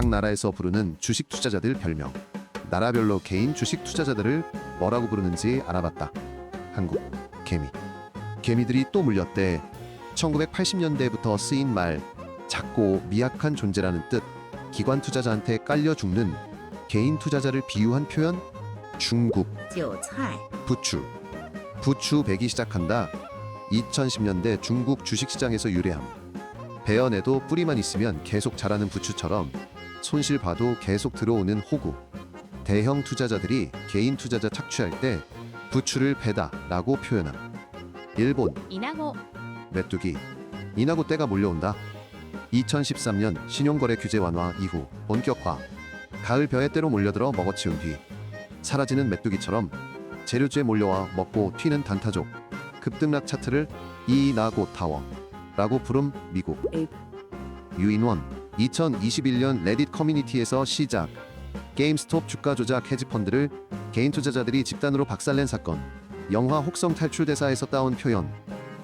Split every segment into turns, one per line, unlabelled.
각 나라에서 부르는 주식 투자자들 별명. 나라별로 개인 주식 투자자들을 뭐라고 부르는지 알아봤다. 한국 개미. 개미들이 또 물렸대. 1980년대부터 쓰인 말 작고 미약한 존재라는 뜻. 기관 투자자한테 깔려 죽는 개인 투자자를 비유한 표현 중국 부추. 부추 배기 시작한다. 2010년대 중국 주식시장에서 유래함. 배연에도 뿌리만 있으면 계속 자라는 부추처럼 손실 봐도 계속 들어오는 호구. 대형 투자자들이 개인 투자자 착취할 때 부추를 패다라고 표현함. 일본
인하고
메뚜기 인하고 때가 몰려온다. 2013년 신용거래 규제 완화 이후 본격화. 가을 벼에 때로 몰려들어 먹어치운 뒤 사라지는 메뚜기처럼 재료주에 몰려와 먹고 튀는 단타족. 급등락 차트를 이나고 타워라고 부름 미국 유인원 2021년 레딧 커뮤니티에서 시작. 게임스톱 주가 조작 헤지펀드를 개인 투자자들이 집단으로 박살낸 사건. 영화 혹성 탈출 대사에서 따온 표현.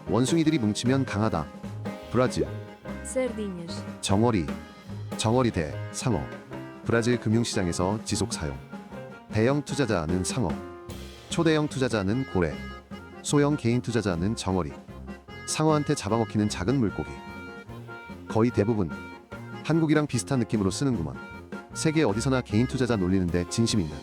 원숭이들이 뭉치면 강하다. 브라질. 정어리. 정어리 대 상어. 브라질 금융시장에서 지속 사용. 대형 투자자는 상어. 초대형 투자자는 고래. 소형 개인 투자자는 정어리. 상어한테 잡아먹히는 작은 물고기. 거의 대부분 한국이랑 비슷한 느낌으로 쓰는구먼. 세계 어디서나 개인 투자자 놀리는데 진심 있는